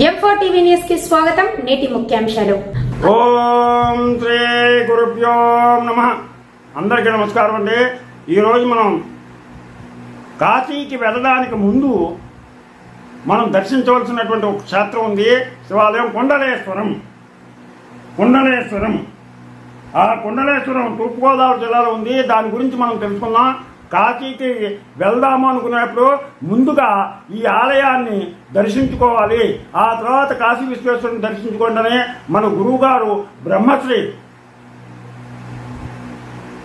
ఎంఫో TV న్యూస్కి స్వాగతం. నేటి ముఖ్యాంశాలు. ఓం శ్రీ గురుభ్యో నమ. అందరికీ నమస్కారం అండి. ఈరోజు మనం కాశీకి వెళ్ళడానికి ముందు మనం దర్శించవలసినటువంటి ఒక క్షేత్రం ఉంది. శివాలయం కొండలేశ్వరం. కొండలేశ్వరం. ఆ కొండలేశ్వరం తూర్పుగోదావరి జిల్లాలో ఉంది. దాని గురించి మనం తెలుసుకుందాం. కాశీకి వెళ్దాము అనుకునేప్పుడు ముందుగా ఈ ఆలయాన్ని దర్శించుకోవాలి. ఆ తర్వాత కాశీ విశ్వేశ్వరుని దర్శించుకోండి మన గురువుగారు బ్రహ్మశ్రీ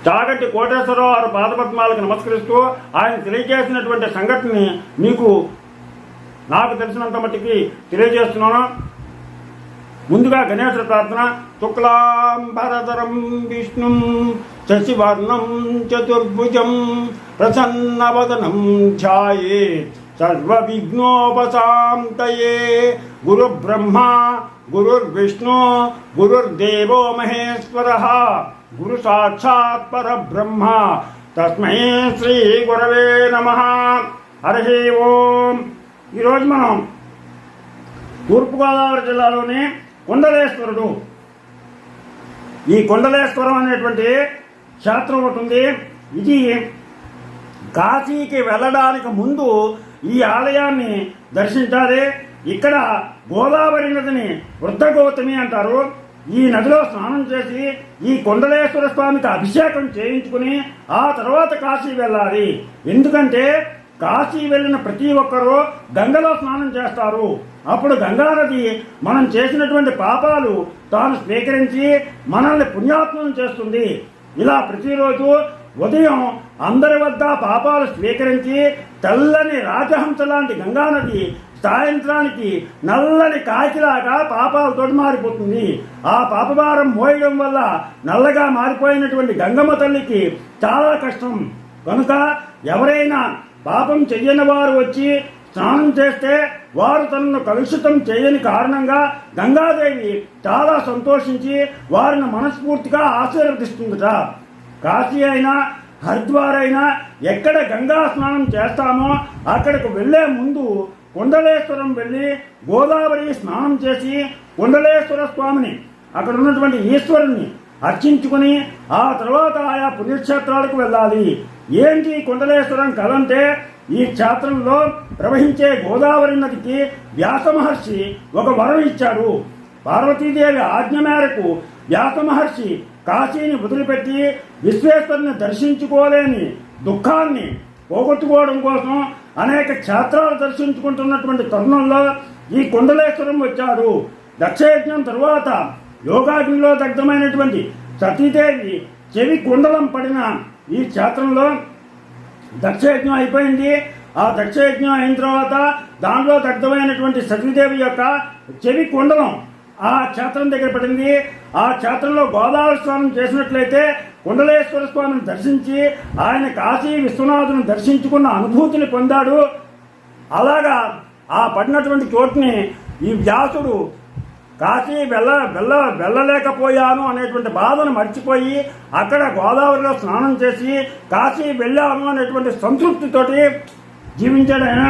చాగట్టి కోటేశ్వరరావు వారు పాదపద్మాలకు నమస్కరిస్తూ ఆయన తెలియజేసినటువంటి సంఘటనని మీకు నాకు తెలిసినంత మట్టికి తెలియజేస్తున్నాను. ముందుగా గణేశ ప్రార్థన శుక్లాంబరధరం విష్ణుం శశివర్ణం చతుర్భుజం ప్రసన్నవదనం ఛాయే సర్వవిఘ్నోపశాంతయే గురుబ్రహ్మ గురుర్విష్ణు గురుర్దేవో మహేశ్వర గురు సాక్షాత్ పరబ్రహ్మ తస్మై శ్రీ గురవే నమ హరి ఓం ఈరోజు మనం తూర్పుగోదావరి జిల్లాలోని కుండలేశ్వరుడు. ఈ కొండలేశ్వరం అనేటువంటి క్షేత్రం ఒకటి ఉంది. ఇది కాశీకి వెళ్ళడానికి ముందు ఈ ఆలయాన్ని దర్శించాలి. ఇక్కడ గోదావరి నదిని వృద్ధ గౌతమి అంటారు. ఈ నదిలో స్నానం చేసి ఈ కొండలేశ్వర స్వామికి అభిషేకం చేయించుకుని ఆ తర్వాత కాశీ వెళ్ళాలి. ఎందుకంటే కాశీ వెళ్ళిన ప్రతి ఒక్కరూ గంగలో స్నానం చేస్తారు. అప్పుడు గంగా నది మనం చేసినటువంటి పాపాలు తాను స్వీకరించి మనల్ని పుణ్యాత్మం చేస్తుంది. ఇలా ప్రతిరోజు ఉదయం అందరి వద్ద పాపాలు స్వీకరించి తెల్లని రాజహంస లాంటి గంగానది సాయంత్రానికి నల్లని కాకిలాగా పాపాలతో మారిపోతుంది. ఆ పాపభారం మోయడం వల్ల నల్లగా మారిపోయినటువంటి గంగమ్మ తల్లికి చాలా కష్టం. కనుక ఎవరైనా పాపం చెయ్యని వారు వచ్చి స్నానం చేస్తే వారు తనను కలుషితం చేయని కారణంగా గంగాదేవి చాలా సంతోషించి వారిని మనస్ఫూర్తిగా ఆశీర్వదిస్తుందట. కాశీ అయినా హరిద్వార్ అయినా ఎక్కడ గంగా స్నానం చేస్తామో అక్కడికి వెళ్ళే ముందు కుండలేశ్వరం వెళ్ళి గోదావరి స్నానం చేసి కుండలేశ్వర స్వామిని అక్కడ ఉన్నటువంటి ఈశ్వరుని అర్చించుకుని ఆ తర్వాత ఆయా పుణ్యక్షేత్రాలకు వెళ్ళాలి. ఏంటి కుండలేశ్వరం కదంటే ఈ క్షేత్రంలో ప్రవహించే గోదావరి నదికి వ్యాస మహర్షి ఒక వరం ఇచ్చాడు. పార్వతీదేవి ఆజ్ఞ మేరకు వ్యాస మహర్షి కాశీని వదిలిపెట్టి విశ్వేశ్వరుని దర్శించుకోలేని దుఃఖాన్ని పోగొట్టుకోవడం కోసం అనేక క్షేత్రాలు దర్శించుకుంటున్నటువంటి తరుణంలో ఈ కుండలేశ్వరం వచ్చాడు. దక్షయజ్ఞం తరువాత యోగాగ్నిలో దగ్ధమైనటువంటి సతీదేవి చెవి కుండలం పడిన ఈ క్షేత్రంలో దక్షయజ్ఞం అయిపోయింది. ఆ దక్షయజ్ఞం అయిన తర్వాత దానిలో దగ్ధమైనటువంటి సతీదేవి యొక్క చెవి కుండలం ఆ క్షేత్రం దగ్గర పడింది. ఆ క్షేత్రంలో గోదావరి స్నానం చేసినట్లయితే కుండలేశ్వర స్వామిని దర్శించి ఆయన కాశీ విశ్వనాథుని దర్శించుకున్న అనుభూతిని పొందాడు. అలాగా ఆ పడినటువంటి చోటుని ఈ వ్యాసుడు కాశీ వెళ్ళ వెళ్ళ వెళ్ళలేకపోయాను అనేటువంటి బాధను మర్చిపోయి అక్కడ గోదావరిలో స్నానం చేసి కాశీ వెళ్ళాను అనేటువంటి సంతృప్తితోటి జీవించాడు ఆయన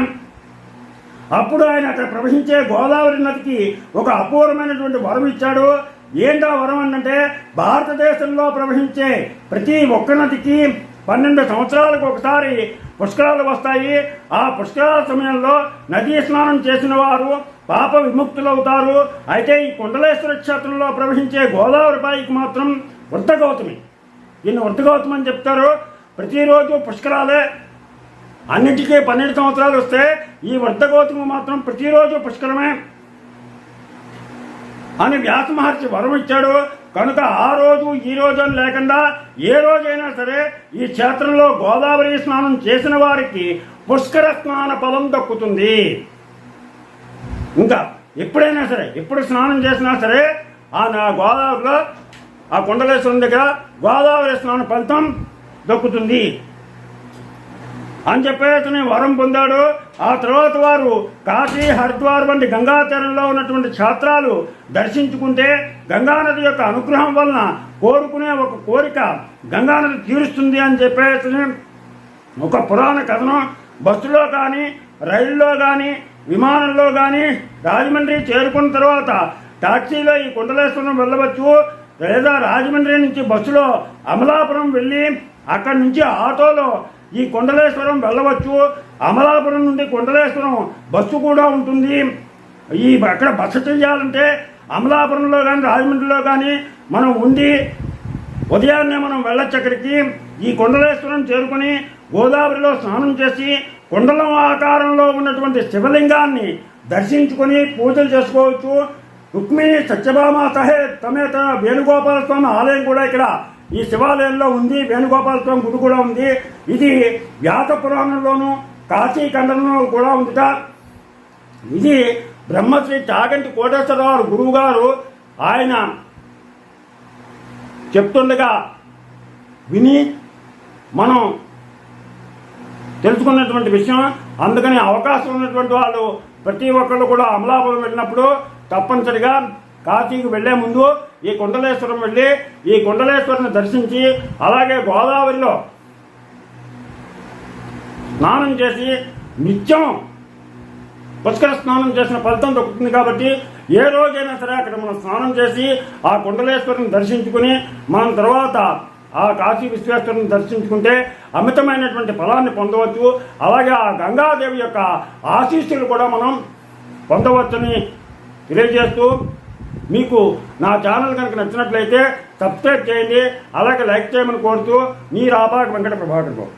అప్పుడు ఆయన అక్కడ ప్రవహించే గోదావరి నదికి ఒక అపూర్వమైనటువంటి వరం ఇచ్చాడు. ఏంటో వరం అంటే భారతదేశంలో ప్రవహించే ప్రతి ఒక్క నదికి పన్నెండు సంవత్సరాలకు ఒకసారి పుష్కరాలు వస్తాయి. ఆ పుష్కరాల సమయంలో నదీ స్నానం చేసిన వారు పాప విముక్తులవుతారు. అయితే ఈ కుండలేశ్వర క్షేత్రంలో ప్రవహించే గోదావరి బాయికి మాత్రం వృద్ధ గౌతమి. దీన్ని వృద్ధ గౌతమి అని చెప్తారు. ప్రతిరోజు పుష్కరాలే. అన్నిటికీ పన్నెండు సంవత్సరాలు వస్తే ఈ వృద్ధ గౌతమి మాత్రం ప్రతిరోజు పుష్కరమే. అని వ్యాస మహర్షి వరం ఇచ్చాడు. కనుక ఆ రోజు ఈ రోజు అని లేకుండా ఏ రోజైనా సరే ఈ క్షేత్రంలో గోదావరి స్నానం చేసిన వారికి పుష్కర స్నాన ఫలం దక్కుతుంది. ఇంకా ఎప్పుడైనా సరే ఎప్పుడు స్నానం చేసినా సరే ఆ నా గోదావరిలో ఆ కొండలేశ్వరం దగ్గర గోదావరి స్నాన ఫలితం దక్కుతుంది. అని చెప్పేసి వరం పొందాడు. ఆ తర్వాత వారు కాశీ హరిద్వార్ వంటి గంగా తీరంలో ఉన్నటువంటి క్షేత్రాలు దర్శించుకుంటే గంగానది యొక్క అనుగ్రహం వలన కోరుకునే ఒక కోరిక గంగానది తీరుస్తుంది అని చెప్పేసి ఒక పురాణ కథనం. బస్సులో కానీ రైల్లో కానీ విమానంలో కానీ రాజమండ్రి చేరుకున్న తర్వాత టాక్సీలో ఈ కుండలేశ్వరం వెళ్ళవచ్చు. లేదా రాజమండ్రి నుంచి బస్సులో అమలాపురం వెళ్ళి అక్కడి నుంచి ఆటోలో ఈ కొండలేశ్వరం వెళ్ళవచ్చు. అమలాపురం నుండి కొండలేశ్వరం బస్సు కూడా ఉంటుంది. ఈ అక్కడ బస చేయాలంటే అమలాపురంలో కానీ రాజమండ్రిలో కానీ మనం ఉండి ఉదయాన్నే మనం వెళ్ళొచ్చు అక్కడికి ఈ కొండలేశ్వరం చేరుకొని గోదావరిలో స్నానం చేసి కొండలం ఆకారంలో ఉన్నటువంటి శివలింగాన్ని దర్శించుకొని పూజలు చేసుకోవచ్చు. రుక్మిణి సత్యభామ సహే తమేత వేణుగోపాల స్వామి ఆలయం కూడా ఇక్కడ ఈ శివాలయంలో ఉంది వేణుగోపాల స్వామి గుడి కూడా ఉంది. ఇది వ్యాస పురాణంలోను కాశీఖండంలో కూడా ఉందిట. ఇది బ్రహ్మశ్రీ తాగంటి కోటేశ్వరరావు గురువు గారు ఆయన చెప్తుండగా విని మనం తెలుసుకున్నటువంటి విషయం. అందుకని అవకాశం ఉన్నటువంటి వాళ్ళు ప్రతి ఒక్కళ్ళు కూడా అమలాపురం వెళ్ళినప్పుడు తప్పనిసరిగా కాశీకి వెళ్ళే ముందు ఈ కుండలేశ్వరం వెళ్ళి ఈ కుండలేశ్వరుని దర్శించి అలాగే గోదావరిలో స్నానం చేసి నిత్యం పుష్కర స్నానం చేసిన ఫలితం దొరుకుతుంది కాబట్టి ఏ రోజైనా సరే అక్కడ మనం స్నానం చేసి ఆ కుండలేశ్వరుని దర్శించుకుని మనం తర్వాత ఆ కాశీ విశ్వేశ్వరుని దర్శించుకుంటే అమితమైనటువంటి ఫలాన్ని పొందవచ్చు. అలాగే ఆ గంగాదేవి యొక్క ఆశీస్సులు కూడా మనం పొందవచ్చని తెలియజేస్తూ మీకు నా ఛానల్ కనుక నచ్చినట్లయితే సబ్స్క్రైబ్ చేయండి అలాగే లైక్ చేయమని కోరుతూ మీ రాబాటు వెంకట ప్రభాకర్ బాబు.